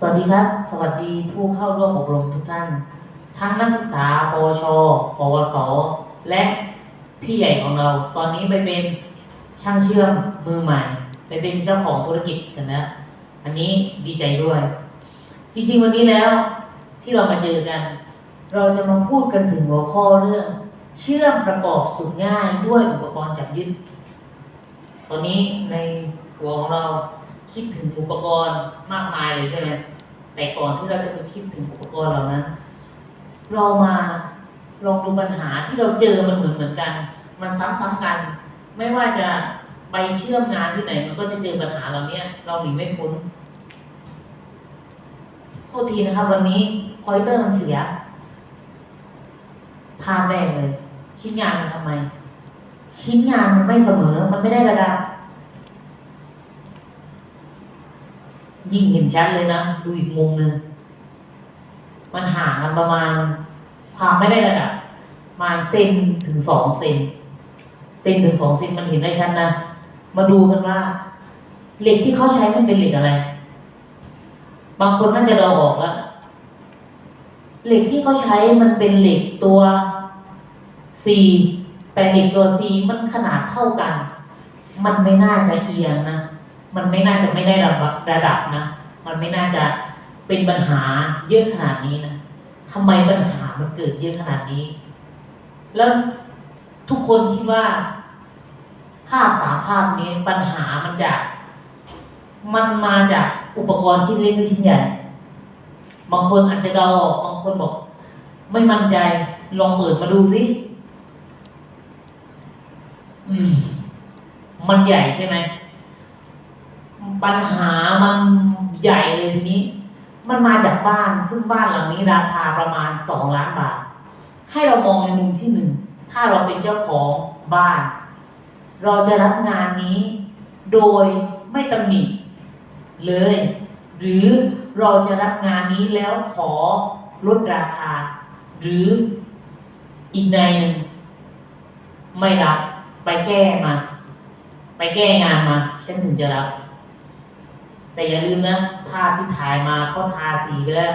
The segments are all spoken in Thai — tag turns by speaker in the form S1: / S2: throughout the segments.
S1: สวัสดีครับ สวัสดีผู้เข้าร่วมอบรมทุกท่าน ทั้งนักศึกษา ปวช ปวส และพี่ใหญ่ของเรา ตอนนี้ไปเป็นช่างเชื่อมมือใหม่ ไปเป็นเจ้าของธุรกิจกันแล้ว อันนี้ดีใจด้วย จริงๆวันนี้แล้วที่เรามาเจอกัน เราจะมาพูดกันถึงหัวข้อเรื่อง เชื่อมประกอบสุดง่ายด้วยอุปกรณ์จับยึด ตอนนี้ในหัวของเรา คิดถึงอุปกรณ์มากมายเลยใช่ไหมแต่ก่อนที่เราจะไปคิดถึงอุปกรณ์เหล่านั้น เรามาลองดูปัญหาที่เราเจอมันเหมือนเหมือนกัน มันซ้ำๆกัน ไม่ว่าจะไปเชื่อมงานที่ไหน มันก็จะเจอปัญหาเหล่านี้เราหนีไม่พ้นโทษทีนะครับ วันนี้พอยเตอร์มันเสียภาแรกเลย ชิ้นงานมันทำไม ชิ้นงานมันไม่เสมอ มันไม่ได้ระดับ ยิ่งเห็นชัดเลยนะ ดูอีกมุมหนึ่งมันห่างกันประมาณ ความไม่ได้ระดับประมาณเซนถึงสองเซนเซนถึงสองเซนมันเห็นได้ชัดนะมาดูกันว่า เหล็กที่เขาใช้มันเป็นเหล็กอะไร บางคนน่าจะเดาออกแล้วเหล็กที่เขาใช้มันเป็นเหล็กตัว C แต่เหล็กตัว C มันขนาดเท่ากัน มันไม่น่าจะเอียงนะ มันไม่น่าจะไม่ได้ระดับระดับนะ มันไม่น่าจะเป็นปัญหาเยอะขนาดนี้นะทำไมปัญหามันเกิดเยอะขนาดนี้ แล้วทุกคนคิดว่า ภาพสามภาพนี้ปัญหามันจากมันมาจากอุปกรณ์ชิ้นเล็กหรือชิ้นใหญ่ บางคนอาจจะเดาอบางคนบอก ไม่มั่นใจ ลองเปิดมาดูสิ อืม มันใหญ่ใช่ไหม ปัญหามันใหญ่เลยทีนี้ มันมาจากบ้านซึ่งบ้านหลังนี้ราคาประมาณสองล้านบาท ให้เรามองในมุมที่หนึ่งถ้าเราเป็นเจ้าของบ้าน เราจะรับงานนี้ โดยไม่ตำหนิเลย หรือเราจะรับงานนี้แล้วขอลดราคา หรืออีกในหนึ่งไม่รับ ไปแก้มา ไปแก้งานมา ฉันถึงจะรับ แต่อย่าลืมนะภาพที่ถ่ายมาเขาทาสีไปแล้ว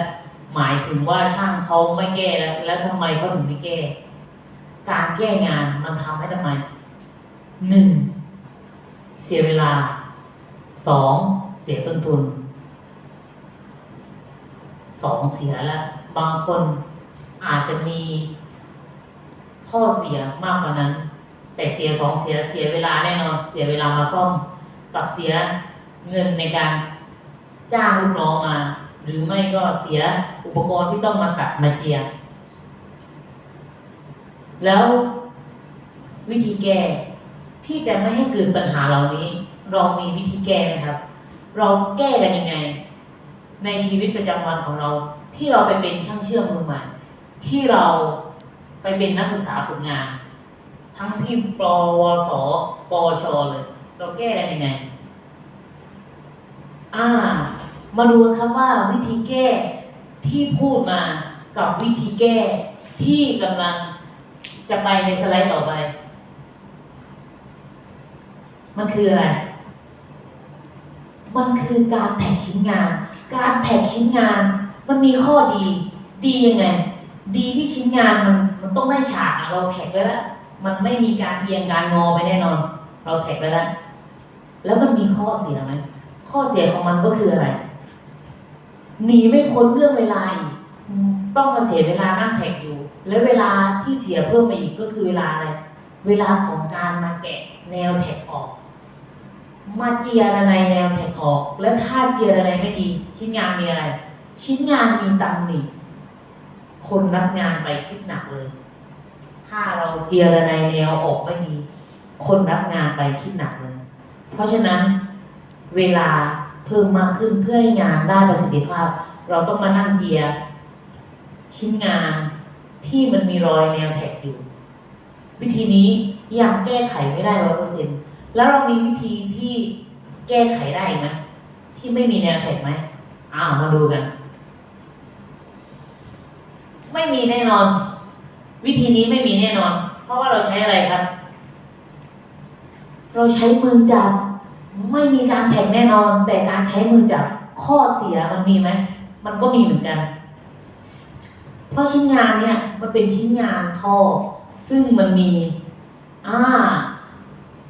S1: หมายถึงว่าช่างเขาไม่แก้แล้ว แล้วทำไมเขาถึงไม่แก้ การแก้งานมันทำให้ทำไมหนึ่งเสียเวลาสองเสียต้นทุนสองเสียแล้วบางคนอาจจะมีข้อเสียมากกว่านั้น แต่เสียสองเสียเสียเวลาแน่นอน เสียเวลามาซ่อมกับเสียเงินในการ จ้างลูกน้องมา หรือไม่ก็เสียอุปกรณ์ที่ต้องมาตัดมาเจีย แล้ววิธีแก้ที่จะไม่ให้เกิดปัญหาเหล่านี้ เรามีวิธีแก้ไหมครับ เราแก้กันยังไง ในชีวิตประจำวันของเรา ที่เราไปเป็นช่างเชื่อมมือใหม่ ที่เราไปเป็นนักศึกษาฝึกงาน ทั้งพี่ปวสปวชเลย เราแก้กันยังไง อ่า มาดูกันครับว่าวิธีแก้ที่พูดมากับวิธีแก้ที่กำลังจะไปในสไลด์ต่อไป มันคืออะไร มันคือการแท็กชิ้นงาน การแท็กชิ้นงาน มันมีข้อดี ดียังไง ดีที่ชิ้นงานมันมันต้องได้ฉากเราแท็กไว้แล้ว มันไม่มีการเอียงการงอไปแน่นอน เราแท็กไว้แล้ว แล้วมันมีข้อเสียไหมข้อเสียของมันก็คืออะไร หนีไม่พ้นเรื่องเวลาอีกต้องมาเสียเวลานั่งแท็กอยู่ แล้วเวลาที่เสียเพิ่มไปอีกก็คือเวลาอะไร เวลาของการมาแกะแนวแท็กออก มาเจียระในแนวแท็กออก แล้วถ้าเจียระในไม่ดี ชิ้นงานมีอะไร ชิ้นงานมีตำหนิคนรับงานไปคิดหนักเลย ถ้าเราเจียระในแนวออกไม่ดี คนรับงานไปคิดหนักเลย เพราะฉะนั้นเวลา เพิ่มมากขึ้นเพื่อให้งานได้ประสิทธิภาพ เราต้องมานั่งเจียชิ้นงานที่มันมีรอยแนวแท็กอยู่ วิธีนี้ยังแก้ไขไม่ได้ร้อยเปอร์เซ็นแล้วเรามีวิธีที่แก้ไขได้ไหมที่ไม่มีแนวแท็กไหมอ้าวมาดูกัน ไม่มีแน่นอน วิธีนี้ไม่มีแน่นอน เพราะว่าเราใช้อะไรครับ เราใช้มือจับ ไม่มีการแท็กแน่นอน แต่การใช้มือจับข้อเสียมันมีไหมมันก็มีเหมือนกัน เพราะชิ้นงานเนี่ยมันเป็นชิ้นงานท่อ ซึ่งมันมีอ่า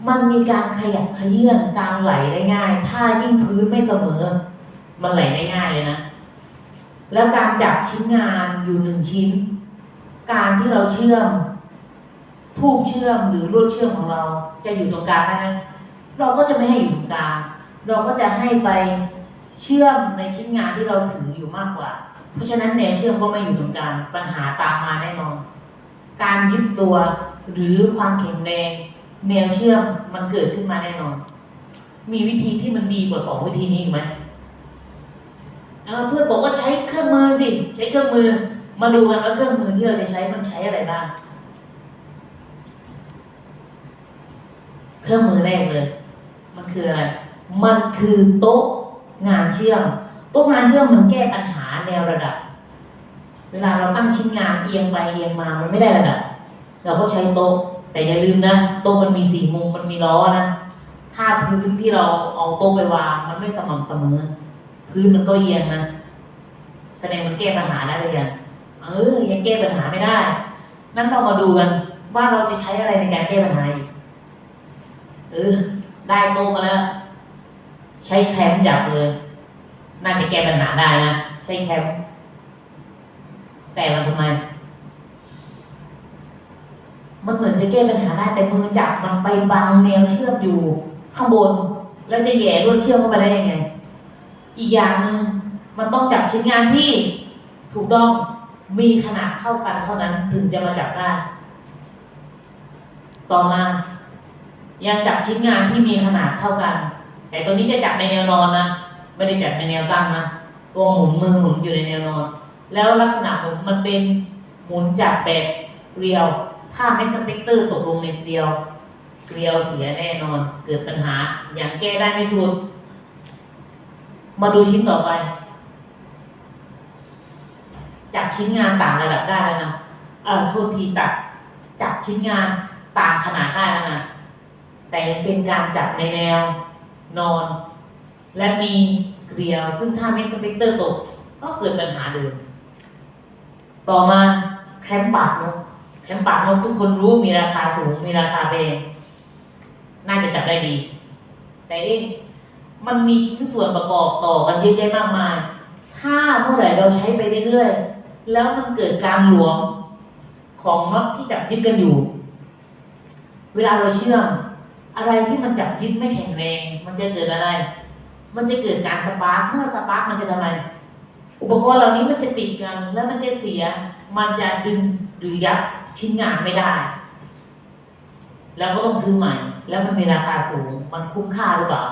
S1: มันมีการขยับขยื่นการไหลได้ง่าย ถ้ายิ่งพื้นไม่เสมอ มันไหลได้ง่ายเลยนะ แล้วการจับชิ้นงานอยู่หนึ่งชิ้น การที่เราเชื่อมทูบเชื่อมหรือลวดเชื่อมของเราจะอยู่ตรงกลางได้ไหม เราก็จะไม่ให้อยู่ตรงกลางเราก็จะให้ไปเชื่อมในชิ้นงานที่เราถืออยู่มากกว่า เพราะฉะนั้นแนวเชื่อมก็ไม่อยู่ตรงกลางปัญหาตามมาแน่นอน การยึดตัวหรือความแข็งแรงแนวเชื่อมมันเกิดขึ้นมาแน่นอน มีวิธีที่มันดีกว่าสองวิธีนี้อีกไหมเออเพื่อนบอกว่าใช้เครื่องมือสิใช้เครื่องมือ มาดูกันว่าเครื่องมือที่เราจะใช้มันใช้อะไรบ้าง เครื่องมือแรกเลย มันคืออะไร มันคือโต๊ะงานเชื่อม โต๊ะงานเชื่อมมันแก้ปัญหาแนวระดับ เวลาเราตั้งชิ้นงานเอียงไปเอียงมามันไม่ได้ระดับ เราก็ใช้โต๊ะ แต่อย่าลืมนะ โต๊ะมันมีสี่มุมมันมีล้อนะ ถ้าพื้นที่เราเอาโต๊ะไปวาง มันไม่สม่ำเสมอ พื้นมันก็เอียงนะ แสดงมันแก้ปัญหาได้เลยยังเออ ยังแก้ปัญหาไม่ได้ นั้นเรามาดูกันว่าเราจะใช้อะไรในการแก้ปัญหาอีก เออ ได้โต๊ะมาแล้ว ใช้แคมจับเลย น่าจะแก้ปัญหาได้นะ ใช้แคมแต่มันทำไม มันเหมือนจะแก้ปัญหาได้แต่มือจับมันไปบังแนวเชือมอยู่ ข้างบน แล้วจะแย่ลวดเชือมเข้าไปได้ยังไง อีกอย่างหนึ่งมันต้องจับชิ้นงานที่ถูกต้องมีขนาดเท่ากันเท่านั้นถึงจะมาจับได้ ต่อมา ยังจับชิ้นงานที่มีขนาดเท่ากัน แต่ตัวนี้จะจับในแนวนอนนะไม่ได้จับในแนวตั้งนะตัวหมุนมือหมุนอยู่ในแนวนอน แล้วลักษณะหมุนมันเป็นหมุนจับแบบเรียว ถ้าไม่สเปกเตอร์ตกลงในเกลียวเกลียวเสียแน่นอน เกิดปัญหาอย่างแก้ได้ไม่สุด มาดูชิ้นต่อไป จับชิ้นงานต่างระดับได้แล้วนะเออโทษทีตัดจับชิ้นงานต่างขนาดได้แล้วนะ แต่ยังเป็นการจับในแนวนอน และมีเกลียว ซึ่งถ้าไม่สเปกเตอร์ตก ก็เกิดปัญหาเดิม ต่อมาแคมปากนกแคมปากนกทุกคนรู้มีราคาสูงมีราคาแพงน่าจะจับได้ดี แต่เอ๊ะมันมีชิ้นส่วนประกอบต่อกันเยอะแยะมากมาย ถ้าเมื่อไหร่เราใช้ไปเรื่อยๆ แล้วมันเกิดการหลวมของน็อตที่จับยึดกันอยู่ เวลาเราเชื่อม อะไรที่มันจับยึดไม่แข็งแรง มันจะเกิดอะไร มันจะเกิดการสปาร์กเมื่อสปาร์กมันจะทำไมอุปกรณ์เหล่านี้มันจะติดกัน แล้วมันจะเสีย มันจะดึงหรือยับชิ้นงานไม่ได้ แล้วก็ต้องซื้อใหม่ แล้วมันมีราคาสูง มันคุ้มค่าหรือเปล่า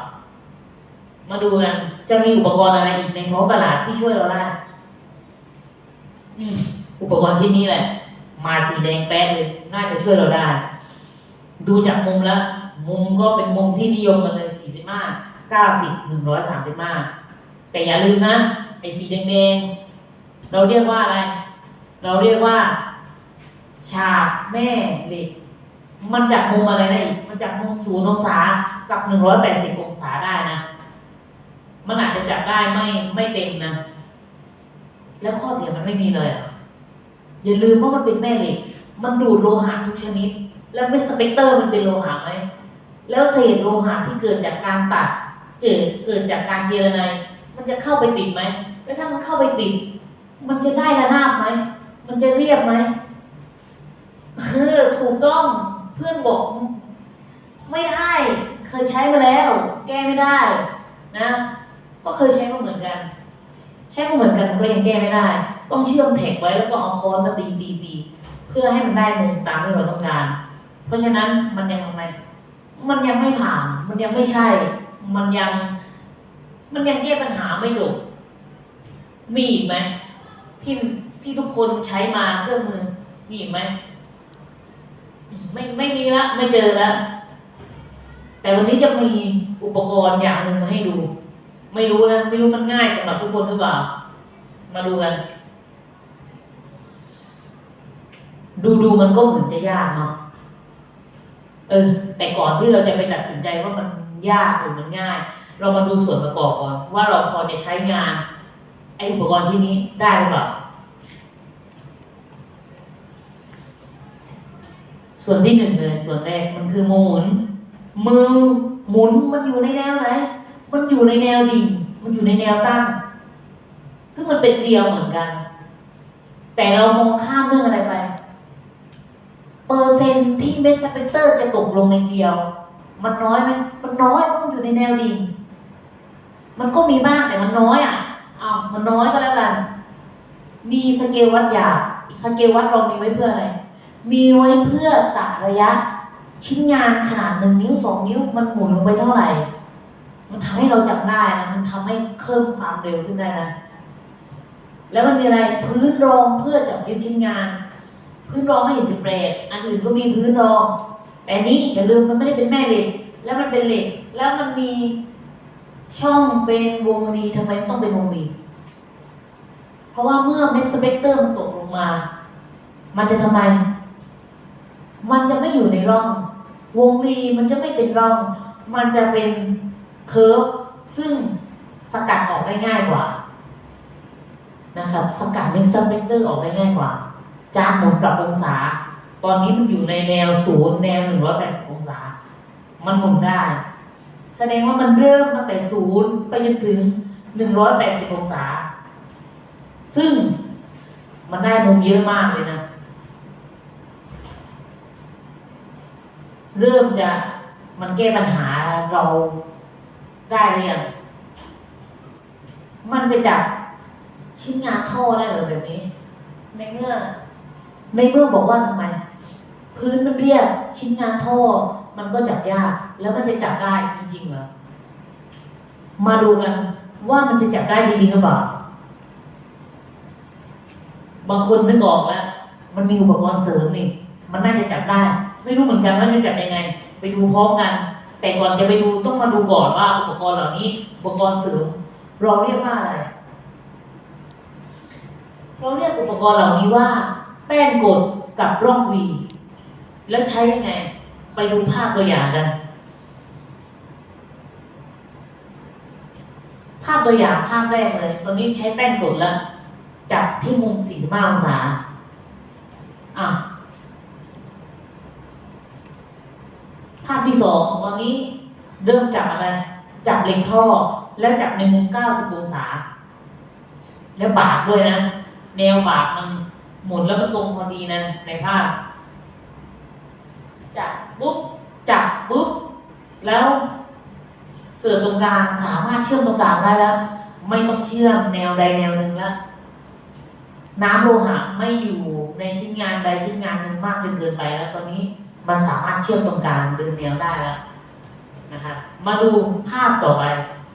S1: มาดูกัน จะมีอุปกรณ์อะไรอีกในท้องตลาดที่ช่วยเราได้อุปกรณ์ชิ้นนี้แหละ มาสีแดงแป๊ดเลย น่าจะช่วยเราได้ ดูจากมุมแล้ว มุมก็เป็นมุมที่นิยมกันเลย45 90 135แต่อย่าลืมนะไอ้สีแดงๆเราเรียกว่าอะไร เราเรียกว่า ฉากแม่เหล็กมันจับมุมอะไรได้อีกมันจับมุมศูนย์องศากับ180องศาได้นะ มันอาจจะจับได้ไม่ไม่เต็มนะ แล้วข้อเสียมันไม่มีเลยอะอย่าลืมว่ามันเป็นแม่เหล็ก มันดูดโลหะทุกชนิด แล้วไม่สเปกเตอร์มันเป็นโลหะไหม แล้วเศษโลหะที่เกิดจากการตัดเกิดเกิดจากการเจรไนมันจะเข้าไปติดไหมแล้วถ้ามันเข้าไปติด มันจะได้ระนาบไหมมันจะเรียบไหมเออถูกต้องเพื่อนบอก ไม่ได้เคยใช้มาแล้ว แก้ไม่ได้นะ ก็เคยใช้มาเหมือนกัน ใช้มาเหมือนกันก็ยังแก้ไม่ได้ ต้องเชื่อมแท็กไว้แล้วก็เอาค้อนมาตีตีตีเพื่อให้มันได้มุมตามที่เราต้องการ เพราะฉะนั้นมันยังทำไม มันยังไม่ผ่าน มันยังไม่ใช่ มันยัง มันยังแก้ปัญหาไม่จบ มีอีกไหมที่ที่ทุกคนใช้มาเครื่องมือ มีอีกไหมไม่ไม่มีละไม่เจอละแต่วันนี้จะมีอุปกรณ์อย่างหนึ่งมาให้ดู ไม่รู้นะไม่รู้มันง่ายสำหรับทุกคนหรือเปล่า มาดูกัน ดูดูมันก็เหมือนจะยากเนาะ เออ แต่ก่อนที่เราจะไปตัดสินใจว่ามันยากหรือมันง่าย เรามาดูส่วนประกอบก่อนว่าเราพอจะใช้งาน ไออุปกรณ์ชิ้นนี้ได้หรือเปล่าส่วนที่หนึ่งเลยส่วนแรกมันคือหมุน มือหมุนมันอยู่ในแนวไหน มันอยู่ในแนวดิ่ง มันอยู่ในแนวตั้ง ซึ่งมันเป็นเกลียวเหมือนกัน แต่เรามองข้ามเรื่องอะไรไป ปอร์เซ็นที่เมสเปกเตอร์จะตกลงในเกลียว มันน้อยไหมมันน้อยมันอยู่ในแนวดิ่งมันก็มีบ้างแต่มันน้อยอะเอามันน้อยก็แล้วกัน มีสเกลวัดหยาบสเกลวัดเรามีไว้เพื่ออะไร มีไว้เพื่อกะระยะ ชิ้นงานขนาดหนึ่งนิ้วสองนิ้วมันหมุนลงไปเท่าไหร่ มันทำให้เราจับได้นะมันทำให้เพิ่มความเร็วขึ้นได้นะแล้วมันมีอะไรพื้นรองเพื่อจับยึดชิ้นงาน พื้นรองไม่เห็นจะแปลกอันอื่นก็มีพื้นรอง แต่นี้อย่าลืมมันไม่ได้เป็นแม่เหล็ก แล้วมันเป็นเหล็ก แล้วมันมีช่องเป็นวงรีทำไมต้องเป็นวงรีเพราะว่าเมื่อเมสเปกเตอร์มันตกลงมา มันจะทำไม มันจะไม่อยู่ในร่อง วงรีมันจะไม่เป็นร่อง มันจะเป็นเคิร์ฟซึ่งสกัดออกได้ง่ายกว่า นะครับ สกัดเมสเปกเตอร์ออกได้ง่ายกว่า จากหมุนปรับองศา ตอนนี้มันอยู่ในแนวศูนย์แนวหนึ่งร้อยแปดสิบองศา มันหมุนได้ แสดงว่ามันเริ่มตั้งแต่ศูนย์ไปจนถึงหนึ่งร้อยแปดสิบองศา ซึ่งมันได้มุมเยอะมากเลยนะ เริ่มจะมันแก้ปัญหาเราได้หรือยังมันจะจับชิ้นงานท่อได้เลยแบบนี้ ในเมื่อ ในเมื่อบอกว่าทำไม พื้นมันเรียบชิ้นงานท่อ มันก็จับยาก แล้วมันจะจับได้จริงๆเหรอมาดูกันว่ามันจะจับได้จริงๆหรือเปล่าบางคนนึกออกแล้วมันมีอุปกรณ์เสริมนี่มันน่าจะจับได้ ไม่รู้เหมือนกันว่าจะจับยังไง ไปดูพร้อมกัน แต่ก่อนจะไปดูต้องมาดูก่อนว่าอุปกรณ์เหล่านี้ อุปกรณ์เสริมเราเรียกว่าอะไรเราเรียกอุปกรณ์เหล่านี้ว่า แป้นกดกับร่องวี แล้วใช้ยังไง ไปดูภาพตัวอย่างกัน ภาพตัวอย่างภาพแรกเลย ตอนนี้ใช้แป้นกดแล้ว จับที่มุม 45 องศา อะ ภาพที่สองตอนนี้เริ่มจับอะไร จับเหล็กท่อ แล้วจับในมุม 90 องศา แล้วปากด้วยนะ แนวปากมัน หมุนแล้วมันตรงพอดีนะ ในภาพจับปุ๊บจับปุ๊บแล้วเกิดตรงกลางสามารถเชื่อมตรงกลางได้แล้ว ไม่ต้องเชื่อมแนวใดแนวหนึ่งแล้วน้ำโลหะไม่อยู่ในชิ้นงานใดชิ้นงานหนึ่งมากจนเกินไปแล้วตอนนี้มันสามารถเชื่อมตรงกลางเดินแนวได้แล้วนะครับมาดูภาพต่อไป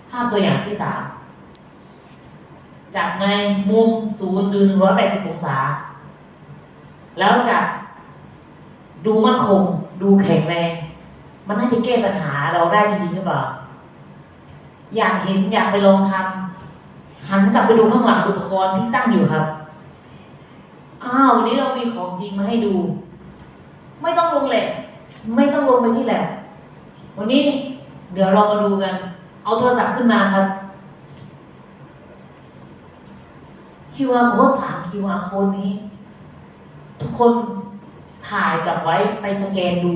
S1: ภาพตัวอย่างที่สามจากในมุมศูนย์หรือหนึ่งร้อยแปดสิบองศา แล้วจะดูมั่นคง ดูแข็งแรง มันน่าจะแก้ปัญหาเราได้จริงๆหรือเปล่า อยากเห็นอยากไปลองทำหันกลับไปดูข้างหลังอุปกรณ์ที่ตั้งอยู่ครับ อ้าววันนี้เรามีของจริงมาให้ดู ไม่ต้องลงแหลกไม่ต้องลงไปที่แหลกวันนี้เดี๋ยวเรามาดูกัน เอาโทรศัพท์ขึ้นมาครับ QR code สาม QR code นี้ คนถ่ายกลับไว้ไปสแกนดู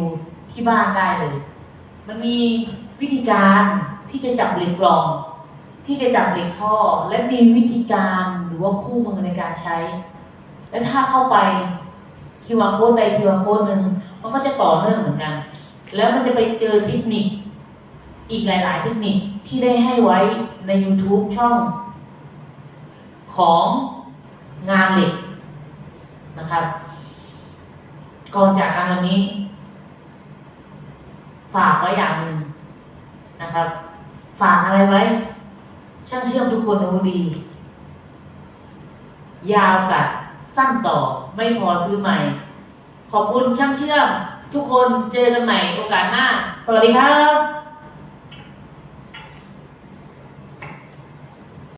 S1: ที่บ้านได้เลย มันมีวิธีการที่จะจับเหล็กกล่อง ที่จะจับเหล็กท่อ และมีวิธีการหรือว่าคู่มือในการใช้ และถ้าเข้าไป QR code ใด QR code หนึ่งมันก็จะต่อเนื่องเหมือนกัน แล้วมันจะไปเจอเทคนิค อีกหลาย ๆ เทคนิคที่ได้ให้ไว้ใน YouTube ช่อง ของงานเหล็กนะครับ ก่อนจากกันวันนี้ ฝากไว้อย่างหนึ่งนะครับ ฝากอะไรไว้ ช่างเชื่อมทุกคนรู้ดี ยาวตัดสั้นต่อไม่พอซื้อใหม่ ขอบคุณช่างเชื่อมทุกคนเจอกันใหม่โอกาสหน้า สวัสดีครับ